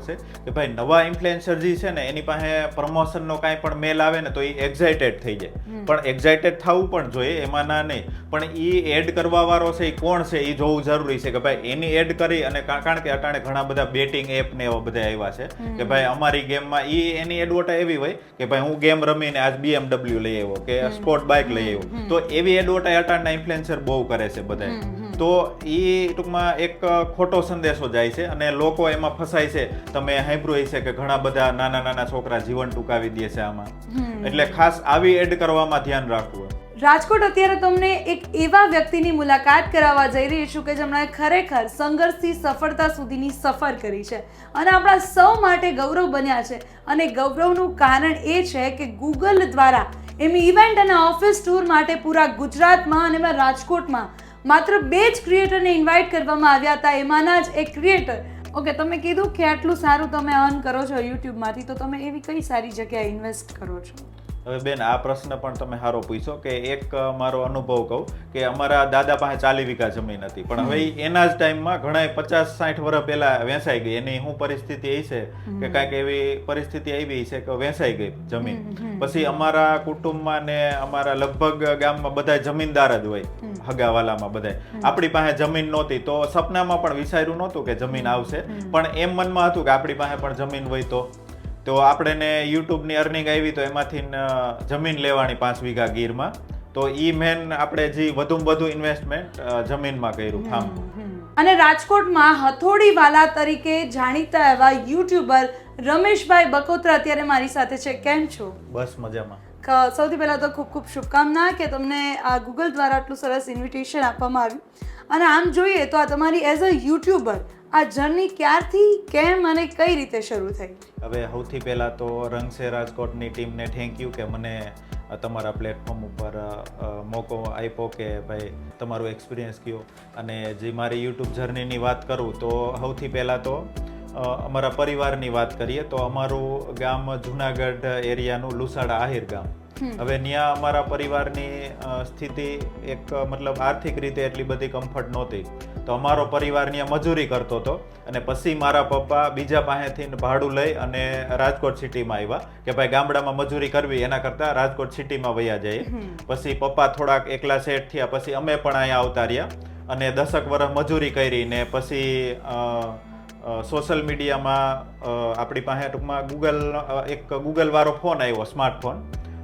છે કે ભાઈ નવા ઇન્ફ્લુએન્સર જે છે ને એની પાસે પ્રમોશનનો કાંઈ પણ મેલ આવે ને તો એ એક્ઝાઇટેડ થઈ જાય. પણ એક્ઝાઇટેડ થવું પણ જોઈએ એમાં ના નહીં. પણ એ એડ કરવા વાળો છે એ કોણ છે એ જોવું જરૂરી છે કે ભાઈ એની એડ કરી અને કારણ કે અટાણે ઘણા બધા બેટિંગ એપ ને એવા બધા આવ્યા છે કે ભાઈ અમારી ગેમમાં એ એની એડવર્ટાઈઝ એવી હોય કે ભાઈ હું ગેમ રમીને આજ BMW લઈ આવ્યો કે સ્પોર્ટ બાઇક લઈ આવ્યો. તો એવી એડવર્ટાઈઝ અટાણના ઇન્ફ્લુએન્સર બહુ કરે છે બધા તો એ ટૂંકમાં એક ખોટો સંદેશો જાય છે અને લોકો એમાં ફસાય છે. તમે સાંભળ્યું છે કે ઘણા બધા નાના નાના છોકરા જીવન ટૂંકાવી દે છે આમાં. એટલે ખાસ આવી એડ કરવામાં ધ્યાન રાખવું રાજકોટ અત્યારે તમને એક એવા વ્યક્તિની મુલાકાત કરાવવા જઈ રહી છું કે જેમણે ખરેખર સંઘર્ષથી સફળતા સુધીની સફર કરી છે અને આપણા સૌ માટે ગૌરવ બન્યા છે. અને ગૌરવનું કારણ એ છે કે ગૂગલ દ્વારા એમની ઇવેન્ટ અને ઓફિસ ટૂર માટે પૂરા ગુજરાતમાં અને એમાં રાજકોટમાં માત્ર બે જ ક્રિએટરને ઇન્વાઇટ કરવામાં આવ્યા હતા. એમાંના જ એક ક્રિએટર ઓકે તમે કીધું કે આટલું સારું તમે અર્ન કરો છો યુટ્યુબમાંથી તો તમે એવી કઈ સારી જગ્યાએ ઇન્વેસ્ટ કરો છો? હવે બેન આ પ્રશ્ન પણ તમે સારો પૂછો કે એક મારો અનુભવ કહું કે અમારા દાદા પાસે ચાલી વીઘા જમીન હતી. પણ હવે એના જ ટાઈમમાં ઘણા પચાસ સાઠ વર્ષ પહેલા વેચાઈ ગઈ. એની શું પરિસ્થિતિ એ છે કે કાંઈક એવી પરિસ્થિતિ આવી છે કે વેચાઈ ગઈ જમીન. પછી અમારા કુટુંબમાં ને અમારા લગભગ ગામમાં બધા જમીનદાર જ હોય. હગાવાલામાં બધા આપણી પાસે જમીન નહોતી તો સપનામાં પણ વિચાર્યું નહોતું કે જમીન આવશે. પણ એમ મનમાં હતું કે આપણી પાસે પણ જમીન હોય તો. તો આપણે યુટ્યુબની અર્નિંગ આવી તો એમાંથી ન જમીન લેવાની પાંચ વીઘા ગીરમાં. તો ઈ મેન આપણે જે વધુમાં વધુ ઇન્વેસ્ટમેન્ટ જમીનમાં કર્યું ફાર્મ. અને રાજકોટમાં હથોડીવાલા તરીકે જાણીતા એવા યુટ્યુબર રમેશભાઈ બકોત્રા અત્યારે મારી સાથે છે. કેમ છો? બસ મજામાં. સૌથી પહેલાં તો ખૂબ ખૂબ શુભકામના કે તમને આ ગૂગલ દ્વારા આટલું સરસ ઇન્વિટેશન આપવામાં આવ્યું. અને આમ જોઈએ તો આ તમારી એઝ અ યુટ્યુબર આ જર્ની ક્યારથી, કેમ અને કઈ રીતે શરૂ થઈ? હવે સૌથી પહેલાં તો રંગસે રાજકોટની ટીમને થેન્ક યુ કે મને તમારા પ્લેટફોર્મ ઉપર મોકો આપ્યો કે ભાઈ તમારો એક્સપિરિયન્સ કયો. અને જે મારી યુટ્યુબ જર્નીની વાત કરું તો સૌથી પહેલાં તો અમારા પરિવારની વાત કરીએ તો અમારું ગામ જુનાગઢ એરિયાનું લુસાડા આહિર ગામ. હવે ત્યાં અમારા પરિવારની સ્થિતિ એક મતલબ આર્થિક રીતે એટલી બધી કમ્ફર્ટ નહોતી. તો અમારો પરિવાર ત્યાં મજૂરી કરતો હતો અને પછી મારા પપ્પા બીજા પાસેથી ભાડું લઈ અને રાજકોટ સિટીમાં આવ્યા કે ભાઈ ગામડામાં મજૂરી કરવી એના કરતાં રાજકોટ સિટીમાં વયા જઈએ. પછી પપ્પા થોડાક એકલા સેટ થયા પછી અમે પણ અહીંયા આવતા રહ્યા અને દસક વર્ષ મજૂરી કરી ને પછી સોશિયલ મીડિયામાં આપણી પાસે ટૂંકમાં ગૂગલ એક ગૂગલ વાળો ફોન આવ્યો સ્માર્ટફોન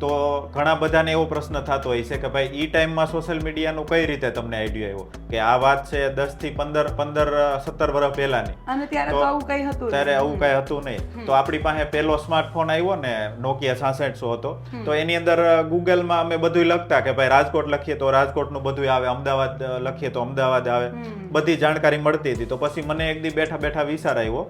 તો ઘણા બધાને એવો પ્રશ્ન થતો હોય છે કે ભાઈ ઈ ટાઈમમાં સોશિયલ મીડિયાનો કઈ રીતે તમને આઈડિયા આવ્યો? કે આ વાત છે દસથી પંદર પંદર સત્તર વર્ષ પહેલાની. અને ત્યારે તો તો આવું કઈ હતું ત્યારે આવું કઈ હતું નહીં. તો આપણી પાસે પહેલો સ્માર્ટફોન આવ્યો ને નોકિયા છાસઠસો હતો. તો એની અંદર ગૂગલમાં અમે બધું લખતા કે ભાઈ રાજકોટ લખીએ તો રાજકોટનું બધું આવે અમદાવાદ લખીએ તો અમદાવાદ આવે. બધી જાણકારી મળતી હતી. તો પછી મને એક દી બેઠા બેઠા વિચાર આવ્યો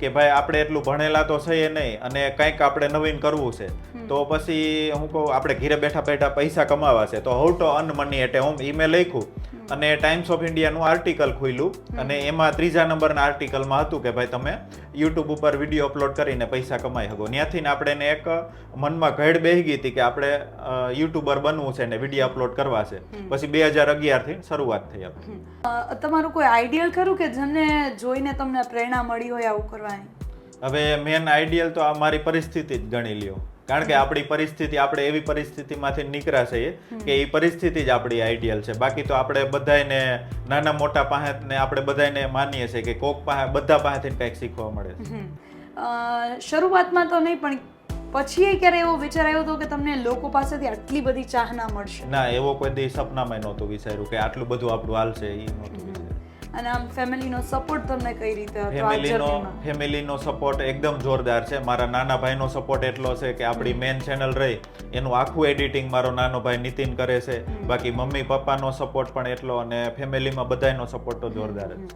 કે ભાઈ આપણે એટલું ભણેલા તો છે નહીં અને કંઈક આપણે નવીન કરવું છે. તો પછી હું કહું આપણે ઘીરે બેઠા બેઠા પૈસા કમાવા છે. તો હાઉ ટુ અર્ન મની એટલે હું મેં લખ્યું અને ટાઈમ્સ ઓફ ઇન્ડિયાનું આર્ટિકલ ખુલ્યું અને એમાં ત્રીજા નંબરના આર્ટિકલમાં હતું કે ભાઈ તમે યુટ્યુબ ઉપર વીડિયો અપલોડ કરીને પૈસા કમાઈ શકો. ત્યાંથી આપણે એક મનમાં ઘેડ બેહી ગઈ હતી કે આપણે યુટ્યુબર બનવું છે ને વીડિયો અપલોડ કરવા છે. પછી બે હજાર અગિયારથી શરૂઆત થઈ આપણે તમારું કોઈ આઈડિયલ ખરું કે જેને જોઈને તમને પ્રેરણા મળી હોય આવું કરવાની? હવે મેન આઈડિયલ તો આ મારી પરિસ્થિતિ જ ગણી લ્યો. કારણ કે આપણી પરિસ્થિતિ આપણે એવી પરિસ્થિતિમાંથી નીકળ્યા છીએ કે એ પરિસ્થિતિ જ આપણી આઈડિયલ છે. બાકી તો આપણે બધાને નાના મોટા પાસે ને આપણે બધાને માનીએ છીએ કે કોક પાસે બધા પાસેથી કંઈક શીખવા મળે છે. શરૂઆતમાં તો નહીં પણ પછી એ ક્યારે એવો વિચાર આવ્યો હતો કે તમને લોકો પાસેથી આટલી બધી ચાહના મળશે? ના એવો કોઈ દી સપનામાં નહોતું વિચાર્યું કે આટલું બધું આપણું હાલશે એ નહોતું અને આમ ફેમિલીનો સપોર્ટ તમને કઈ રીતે હતો આ ફેમિલીનો જર્નીમાં ફેમિલીનો સપોર્ટ એકદમ જોરદાર છે. મારા નાના ભાઈનો સપોર્ટ એટલો છે કે આપણી મેન ચેનલ રહી. એનું આખું એડિટિંગ મારો નાનો ભાઈ નીતિન કરે છે. બાકી મમ્મી પપ્પાનો સપોર્ટ પણ એટલો અને ફેમિલીમાં બધાનો સપોર્ટ તો જોરદાર જ.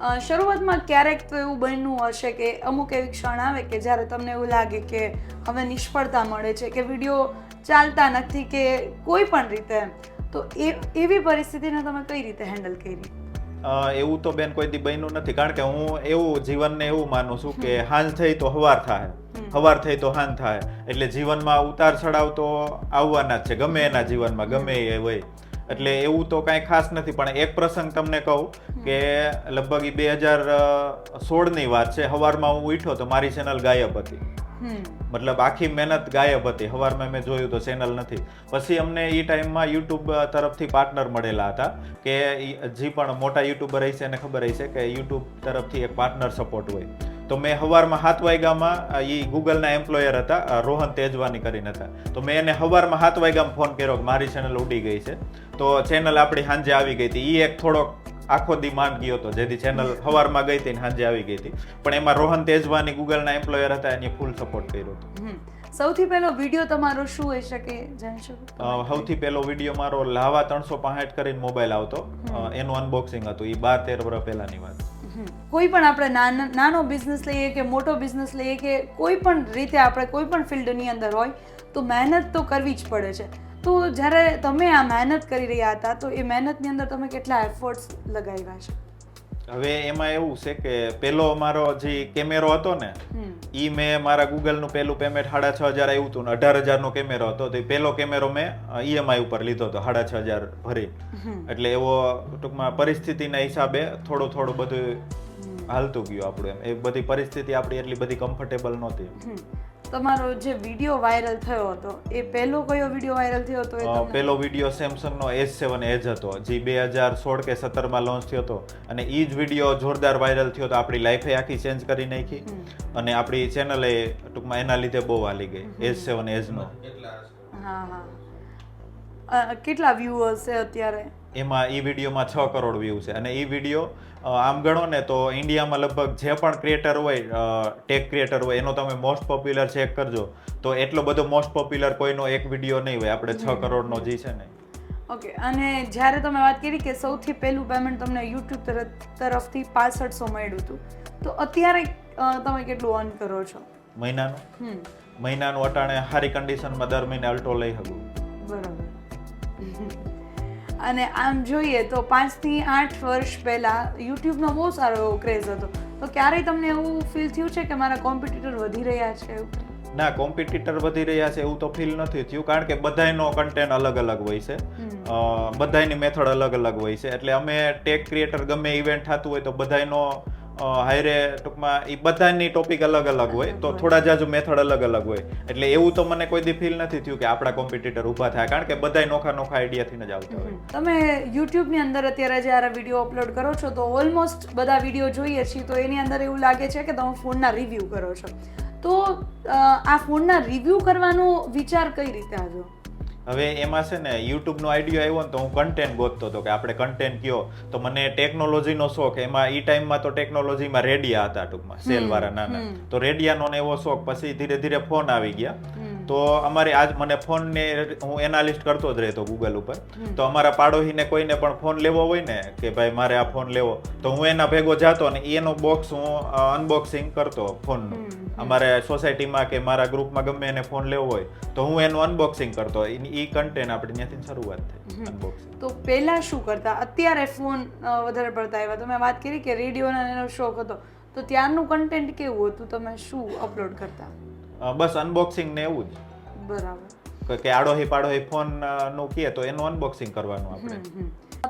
અ, શરૂઆતમાં ક્યારેક તો એવું બન્યું હશે કે અમુક એવી ક્ષણ આવે કે જ્યારે તમને એવું લાગે કે હવે નિષ્ફળતા મળે છે કે વીડિયો ચાલતા નથી કે કોઈ પણ રીતે. એમ. તો એ એવી પરિસ્થિતિને તમે કઈ રીતે હેન્ડલ કરી? એવું તો બેન કોઈ દી બન્યું નથી. કારણ કે હું એવું જીવનને એવું માનું છું કે હાંજ થઈ તો હવાર થાય. હવાર થઈ તો હાંજ થાય. એટલે જીવનમાં ઉતાર ચડાવ તો આવવાના જ છે. ગમે એના જીવનમાં ગમે એ હોય. એટલે એવું તો કાંઈ ખાસ નથી. પણ એક પ્રસંગ તમને કહું કે લગભગ બે હજાર સોળની વાત છે. સવારમાં હું ઉઠ્યો તો મારી ચેનલ ગાયબ હતી. મતલબ આખી મહેનત ગાયબ હતી. સવારમાં મેં જોયું તો ચેનલ નથી. પછી અમને એ ટાઈમમાં યુટ્યુબ તરફથી પાર્ટનર મળેલા હતા કે જે પણ મોટા યુટ્યુબર હશે એને ખબર હશે કે યુટ્યુબ તરફથી એક પાર્ટનર સપોર્ટ હોય. તો મેં સવારમાં સાત વાગ્યામાં એ ગૂગલના એમ્પ્લોયર હતા રોહન તેજવાની કરીને હતા. તો મેં એને સવારમાં સાત વાગ્યામાં ફોન કર્યો કે મારી ચેનલ ઉડી ગઈ છે. તો ચેનલ આપણી સાંજે આવી ગઈ હતી. એ એક થોડોક આખો દી માંડ ગયો હતો. જેથી ચેનલ સવારમાં ગઈ હતી સાંજે આવી ગઈ હતી. પણ એમાં રોહન તેજવાની ગૂગલના એમ્પ્લોયર હતા એને ફૂલ સપોર્ટ કર્યો હતો. સૌથી પહેલો વીડિયો તમારો શું હોઈ શકે જાણશો સૌથી પહેલો વીડિયો મારો લાવા ત્રણસો પાસઠ કરીને મોબાઈલ આવતો. એનું અનબોક્સિંગ હતું. એ બાર તેર વર્ષ પહેલાની વાત. કોઈ પણ આપણે નાનો નાનો બિઝનેસ લઈએ કે મોટો બિઝનેસ લઈએ કે કોઈ પણ રીતે આપણે કોઈ પણ ફિલ્ડની અંદર હોય તો મહેનત તો કરવી જ પડે છે. તો જ્યારે તમે આ મહેનત કરી રહ્યા હતા તો એ મહેનતની અંદર તમે કેટલા એફર્ટ્સ લગાવ્યા છે? હવે એમાં એવું છે કે પેલો મારો જે કેમેરો હતો ને એ ઈ મેં મારા ગૂગલનું પહેલું પેમેન્ટ સાડા છ હજાર આવ્યું હતું ને અઢાર હજારનો કેમેરો હતો તો એ પહેલો કેમેરો મેં ઈએમઆઈ ઉપર લીધો હતો સાડા છ હજાર ભરી. એટલે એવો ટૂંકમાં પરિસ્થિતિના હિસાબે થોડું થોડું બધું હાલતું ગયું આપણું એમ. એ બધી પરિસ્થિતિ આપણી એટલી બધી કમ્ફર્ટેબલ નહોતી. તમારો જે વીડિયો વાયરલ થયો હતો એ પહેલો કયો વીડિયો વાયરલ થયો હતો એ પહેલો તમને? પેલો વીડિયો સેમસંગનો એસ સેવન એજ હતો જે બે હજાર સોળ કે સત્તરમાં લોન્ચ થયો હતો. અને એ જ વીડિયો જોરદાર વાયરલ થયો તો આપણી લાઈફે આખી ચેન્જ કરી નાખી. અને આપણી ચેનલે ટૂંકમાં એના લીધે બહુ હાલી ગઈ એસ સેવન એજનો. હા હા. અ, કેટલા વ્યૂઅર્સ છે અત્યારે? એમાં એ વિડીયોમાં છ કરોડ વ્યૂ છે. અને એ વીડિયો આમ ગણો ને તો ઇન્ડિયામાં લગભગ જે પણ ક્રિએટર હોય ટેક ક્રિએટર હોય એનો તમે મોસ્ટ પોપ્યુલર ચેક કરજો તો એટલો બધો મોસ્ટ પોપ્યુલર કોઈનો એક વીડિયો નહીં હોય. આપણે છ કરોડનો જે છે ને. ઓકે અને જ્યારે તમે વાત કરી કે સૌથી પહેલું પેમેન્ટ તમને યુટ્યુબ તરફ તરફથી પાસઠસો મળ્યું હતું તો અત્યારે તમે કેટલું અર્ન કરો છો? મહિનાનું? મહિનાનું અટાણે સારી કન્ડિશનમાં દર મહિને અલ્ટો લઈ શકું. બરાબર. અને આમ જોઈએ તો પાંચથી આઠ વર્ષ પહેલાં યુટ્યુબનો બહુ સારો એવો ક્રેઝ હતો. તો ક્યારેય તમને એવું ફીલ થયું છે કે મારા કોમ્પિટિટર વધી રહ્યા છે એવું? ના કોમ્પિટિટર વધી રહ્યા છે એવું તો ફીલ નથી થયું કારણ કે બધાયનો કન્ટેન્ટ અલગ અલગ હોય છે. બધાયની મેથડ અલગ અલગ હોય છે. એટલે અમે ટેક ક્રિએટર ગમે ઇવેન્ટ થતું હોય તો બધાયનો હાયરે ટૂંકમાં એ બધાની ટોપિક અલગ અલગ હોય તો થોડા જાજુ મેથડ અલગ અલગ હોય. એટલે એવું તો મને કોઈ દી ફીલ નથી થયું કે આપણા કોમ્પિટિટર ઊભા થાય. કારણ કે બધાય નોખા નોખા આઈડિયાથી જ આવતા હોય. તમે યુટ્યુબની અંદર અત્યારે જ્યારે વીડિયો અપલોડ કરો છો તો ઓલમોસ્ટ બધા વીડિયો જોઈએ છીએ તો એની અંદર એવું લાગે છે કે તમે ફોનના રિવ્યૂ કરો છો. તો આ ફોનના રિવ્યૂ કરવાનો વિચાર કઈ રીતે આવ્યો? હવે એમાં છે ને યુટ્યુબનો આઈડિયો આવ્યો ને તો હું કન્ટેન્ટ ગોતતો હતો કે આપણે કન્ટેન્ટ કયો. તો મને ટેકનોલોજીનો શોખ. એમાં એ ટાઈમમાં તો ટેકનોલોજીમાં રેડિયા હતા ટૂંકમાં સેલવાળા નાના. તો રેડિયાનો ને એવો શોખ. પછી ધીરે ધીરે ફોન આવી ગયા. તો અમારે આજ મને ફોનને હું એનાલિસ્ટ કરતો જ રહેતો ગૂગલ ઉપર. તો અમારા પાડોશીને કોઈને પણ ફોન લેવો હોય ને કે ભાઈ મારે આ ફોન લેવો. તો હું એના ભેગો જાતો ને એનો બોક્સ હું અનબોક્સિંગ કરતો ફોનનું. અમારે સોસાયટીમાં કે મારા ગ્રુપમાં ગમે એને ફોન લેવો હોય તો હું એનું અનબોક્સિંગ કરતો એ કન્ટેન્ટ આપણે ત્યાંથી શરૂઆત થઈ અનબોક્સિંગ તો પહેલા શું કરતા? અત્યારે ફોન વધારે પડતા આવ્યા. તમે વાત કરી કે રેડિયોનો એનો શોખ હતો. તો ત્યારનું કન્ટેન્ટ કેવું હતું? તમે શું અપલોડ કરતા? બસ અનબોક્સિંગ ને એવું બરાબર. જ કે- કે આડોહી પાડોહી ફોનનું કહે તો એનું અનબોક્સિંગ કરવાનું આપણે.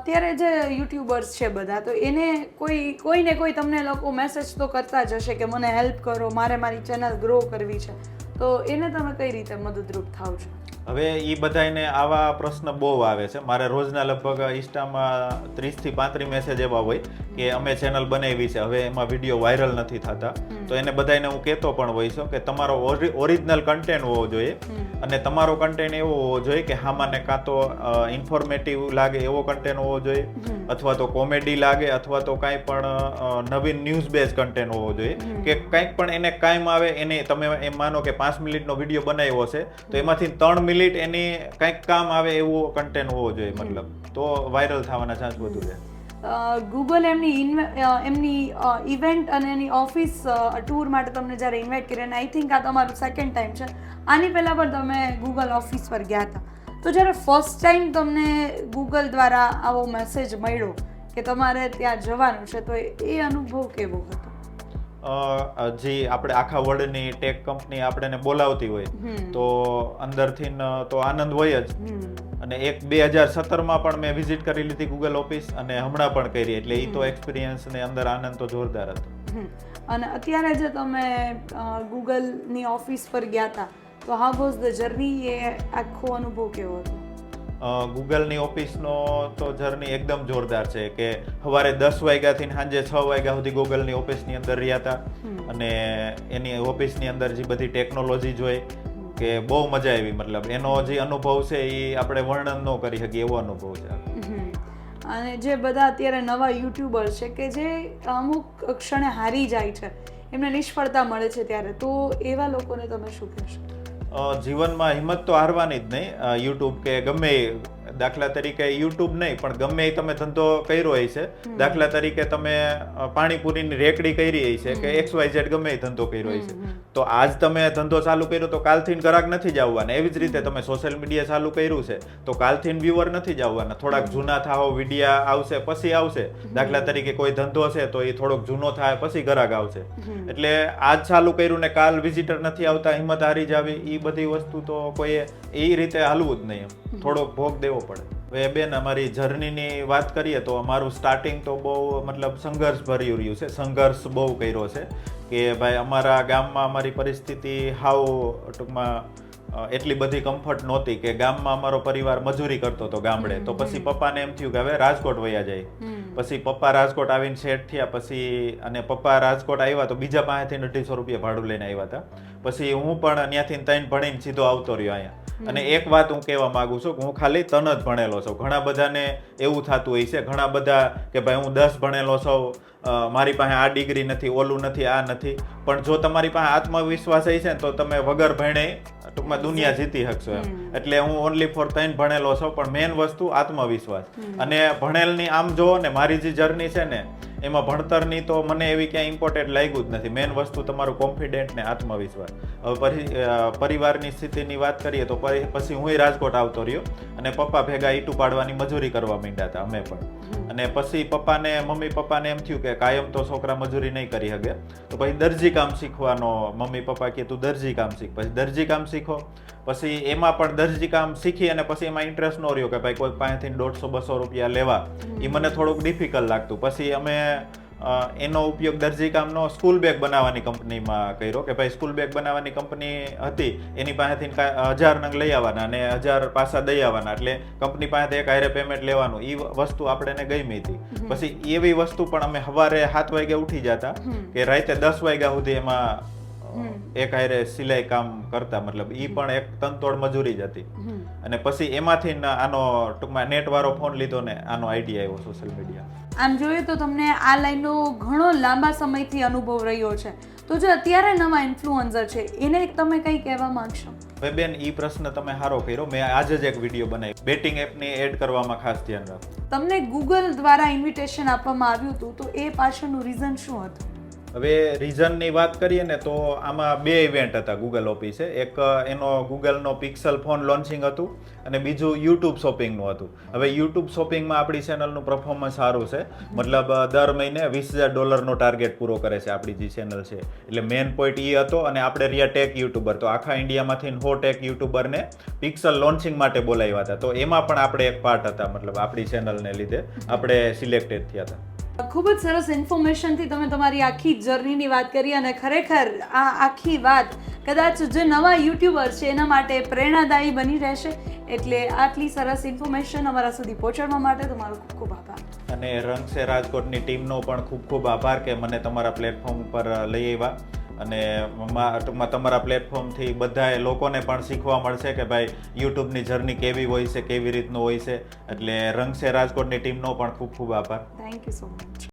અત્યારે જે યુટ્યુબર્સ છે બધા તો એને કોઈ કોઈને કોઈ તમને લોકો મેસેજ તો કરતા જ હશે કે મને હેલ્પ કરો મારે મારી ચેનલ ગ્રો કરવી છે. તો એને તમે કઈ રીતે મદદરૂપ થાવ છો? હવે એ બધાને આવા પ્રશ્ન બહુ આવે છે. મારે રોજના લગભગ ઇન્સ્ટામાં ત્રીસથી પાંત્રીસ મેસેજ એવા હોય કે અમે ચેનલ બનાવી છે. હવે એમાં વીડિયો વાયરલ નથી થતા. તો એને બધાને હું કહેતો પણ હોય છું કે તમારો ઓરિજિનલ કન્ટેન્ટ હોવો જોઈએ. અને તમારો કન્ટેન્ટ એવો હોવો જોઈએ કે હામાને કાં તો ઇન્ફોર્મેટિવ લાગે એવો કન્ટેન્ટ હોવો જોઈએ અથવા તો કોમેડી લાગે અથવા તો કાંઈ પણ નવીન ન્યૂઝ બેઝ કન્ટેન્ટ હોવો જોઈએ. કે કંઈક પણ એને કાયમ આવે એને તમે એમ માનો કે પાંચ મિનિટનો વીડિયો બનાવ્યો છે તો એમાંથી ત્રણ મિનિટ એની કંઈક કામ આવે એવો કન્ટેન્ટ હોવો જોઈએ મતલબ. તો વાયરલ થવાના ચાન્સ વધુ રહે ગૂગલ એમની એમની ઇવેન્ટ અને એની ઓફિસ ટૂર માટે તમને જ્યારે ઇન્વાઇટ કરી અને આઈ થિંક આ તમારું સેકન્ડ ટાઈમ છે. આની પહેલાં પણ તમે ગૂગલ ઓફિસ પર ગયા હતા. તો જ્યારે ફર્સ્ટ ટાઈમ તમને ગૂગલ દ્વારા આવો મેસેજ મળ્યો કે તમારે ત્યાં જવાનું છે, તો એ- અનુભવ કેવો હતો? જે આપણે આખા વર્લ્ડની ટેક કંપની આપણને બોલાવતી હોય તો અંદરથી તો આનંદ હોય જ. અને એક બે હજાર સત્તરમાં પણ મેં વિઝિટ કરી લીધી ગૂગલ ઓફિસ અને હમણાં પણ કરી એટલે એ તો એક્સપિરિયન્સ ને અંદર આનંદ તો જોરદાર હતો. અને અત્યારે જે તમે ગૂગલની ઓફિસ પર ગયા હતા તો હાઉ વોઝ ધ જર્ની એ આખો અનુભવ કેવો હતો? ગૂગલની ઓફિસનો તો જર્ની એકદમ જોરદાર છે કે સવારે દસ વાગ્યાથી સાંજે છ વાગ્યા સુધી ગૂગલની ઓફિસની અંદર રહ્યા હતા. અને એની ઓફિસની અંદર જે બધી ટેકનોલોજી જોઈ કે બહુ મજા આવી. મતલબ એનો જે અનુભવ છે એ આપણે વર્ણન ન કરી શકીએ એવો અનુભવ છે. અને જે બધા અત્યારે નવા યુટ્યુબર છે કે જે અમુક ક્ષણે હારી જાય છે એમને નિષ્ફળતા મળે છે ત્યારે તો એવા લોકોને તમે શું કહેશો? જીવનમાં હિંમત તો હારવાની જ નહીં યુટ્યુબ કે ગમે. દાખલા તરીકે યુટ્યુબ નહીં પણ ગમે એ તમે ધંધો કર્યો હોય છે દાખલા તરીકે તમે પાણીપુરીની રેકડી કરી હોય છે કે. એક્સ વાય ઝેડ ગમે એ ધંધો કર્યો હોય છે. તો આજ તમે ધંધો ચાલુ કર્યો તો કાલથી ગ્રાહક નથી જ આવવાના. એવી જ રીતે તમે સોશિયલ મીડિયા ચાલુ કર્યું છે તો કાલથી વ્યુઅર નથી જ આવવાના. થોડાક જૂના થાઓ વિડિયા આવશે પછી આવશે. દાખલા તરીકે કોઈ ધંધો છે તો એ થોડોક જૂનો થાય પછી ગ્રાહક આવશે. એટલે આજ ચાલુ કર્યું ને કાલ વિઝિટર નથી આવતા હિંમત હારી જાવી એ બધી વસ્તુ તો કોઈએ એ રીતે હાલવું જ નહીં એમ. થોડોક ભોગ દેવો પડે. હવે બેન અમારી જર્નીની વાત કરીએ તો અમારું સ્ટાર્ટિંગ તો બહુ મતલબ સંઘર્ષ ભર્યું રહ્યું છે. સંઘર્ષ બહુ કર્યો છે કે ભાઈ અમારા ગામમાં અમારી પરિસ્થિતિ હાવ ટૂંકમાં એટલી બધી કમ્ફર્ટ નહોતી કે ગામમાં અમારો પરિવાર મજૂરી કરતો હતો ગામડે. તો પછી પપ્પાને એમ થયું કે હવે રાજકોટ વયા જાય. પછી પપ્પા રાજકોટ આવીને સેટ થયા પછી અને પપ્પા રાજકોટ આવ્યા તો બીજા પાસેથી અઢીસો રૂપિયા ભાડું લઈને આવ્યા હતા. પછી હું પણ ત્યાંથી ત્રણ ભણીને સીધો આવતો રહ્યો અહીંયા. અને એક વાત હું કહેવા માંગુ છું કે હું ખાલી તન જ ભણેલો છું. ઘણા બધાને એવું થતું હોય છે ઘણા બધા કે ભાઈ હું દસ ભણેલો છું મારી પાસે આ ડિગ્રી નથી ઓલું નથી આ નથી. પણ જો તમારી પાસે આત્મવિશ્વાસ હશે ને તો તમે વગર ભણે ટૂંકમાં દુનિયા જીતી શકશો એમ. એટલે હું ઓનલી ફોર ત્રણ ભણેલો છું પણ મેન વસ્તુ આત્મવિશ્વાસ. અને ભણેલની આમ જોવો ને મારી જે જર્ની છે ને એમાં ભણતરની તો મને એવી ક્યાંય ઇમ્પોર્ટન્ટ લાગ્યું જ નથી. મેઇન વસ્તુ તમારું કોન્ફિડન્ટ ને આત્મવિશ્વાસ. હવે પરી પરિવારની સ્થિતિની વાત કરીએ તો પછી હું રાજકોટ આવતો રહ્યો અને પપ્પા ભેગા ઈટું પાડવાની મજૂરી કરવા માંડ્યા હતા અમે પણ. અને પછી પપ્પાને મમ્મી પપ્પાને એમ થયું કે કાયમ તો છોકરા મજૂરી નહીં કરી શકે. તો પછી દરજી કામ શીખવાનો મમ્મી પપ્પા કે તું દરજી કામ શીખ. પછી દરજી કામ શીખો. પછી એમાં પણ દરજી કામ શીખી અને પછી એમાં ઇન્ટરેસ્ટ ન રહ્યો કે ભાઈ કોઈ પાસેથી દોઢસો બસો રૂપિયા લેવા. એ મને થોડુંક ડિફિકલ્ટ લાગતું. પછી અમે એનો ઉપયોગ દરજી કામનો સ્કૂલ બેગ બનાવવાની કંપનીમાં કર્યો કે ભાઈ સ્કૂલ બેગ બનાવવાની કંપની હતી એની પાસેથી હજાર નંગ લઈ આવવાના અને હજાર પાસા દઈ આવવાના. એટલે કંપની પાસેથી એક હારે પેમેન્ટ લેવાનું. એ વસ્તુ આપણે ગમી હતી. પછી એવી વસ્તુ પણ અમે સવારે સાત વાગે ઉઠી જતા કે રાતે દસ વાગ્યા સુધી એમાં. એક હારે સિલાઈ કામ કરતા મતલબ ઈ પણ એક તનતોડ મજૂરી જ હતી. અને પછી એમાંથી આનો ટૂંકમાં નેટ વાળો ફોન લીધો ને આનો આઈડિયા આવ્યો સોશિયલ મીડિયા આમ જોઈએ તો તમને આ લાઈનનો ઘણો લાંબા સમયથી અનુભવ રહ્યો છે. તો જે અત્યારે નવા ઇન્ફ્લુઅન્સર છે એને તમે કંઈ કહેવા માંગશો? હવે બેન ઈ પ્રશ્ન તમે સારો કર્યો. મેં આજે જ એક વીડિયો બનાવી. બેટિંગ એપની એડ કરવામાં ખાસ ધ્યાન રાખો. તમને ગૂગલ દ્વારા ઇન્વિટેશન આપવામાં આવ્યું હતું તો એ પાછળનું રીઝન શું હતું? હવે રીઝનની વાત કરીએ ને તો આમાં બે ઇવેન્ટ હતા ગૂગલ ઓફિસે એક, એનો ગૂગલનો પિક્સલ ફોન લોન્ચિંગ હતું અને બીજું યુટ્યુબ શોપિંગનું હતું. હવે યુટ્યુબ શોપિંગમાં આપણી ચેનલનું પરફોર્મન્સ સારું છે. મતલબ, દર મહિને વીસ હજાર ડોલરનો ટાર્ગેટ પૂરો કરે છે આપણી જે ચેનલ છે. એટલે મેઇન પોઈન્ટ એ હતો અને આપણે રહ્યા ટેક યુટ્યુબર તો આખા ઇન્ડિયામાંથી હો ટેક યુટ્યુબરને પિક્સલ લોન્ચિંગ માટે બોલાવ્યા હતા. તો એમાં પણ આપણે એક પાર્ટ હતા, મતલબ આપણી ચેનલને લીધે આપણે સિલેક્ટેડ થયા હતા. ખૂબ જ સરસ ઇન્ફોર્મેશનથી તમે તમારી આખી જર્નીની વાત કરી અને ખરેખર આ આખી વાત કદાચ જે નવા યુટ્યુબર છે એના માટે પ્રેરણાદાયી બની રહેશે. એટલે આટલી સરસ ઇન્ફોર્મેશન અમારા સુધી પહોંચાડવા માટે તમારો ખૂબ ખૂબ આભાર. અને રંગસે રાજકોટની ટીમનો પણ ખૂબ ખૂબ આભાર કે મને તમારા પ્લેટફોર્મ ઉપર લઈ આવ્યા. અને ટૂંકમાં તમારા પ્લેટફોર્મથી બધાએ લોકોને પણ શીખવા મળશે કે ભાઈ, યુટ્યુબની જર્ની કેવી હોય છે, કેવી રીતનું હોય છે. એટલે રંગસે રાજકોટની ટીમનો પણ ખૂબ ખૂબ આભાર. Thank you so much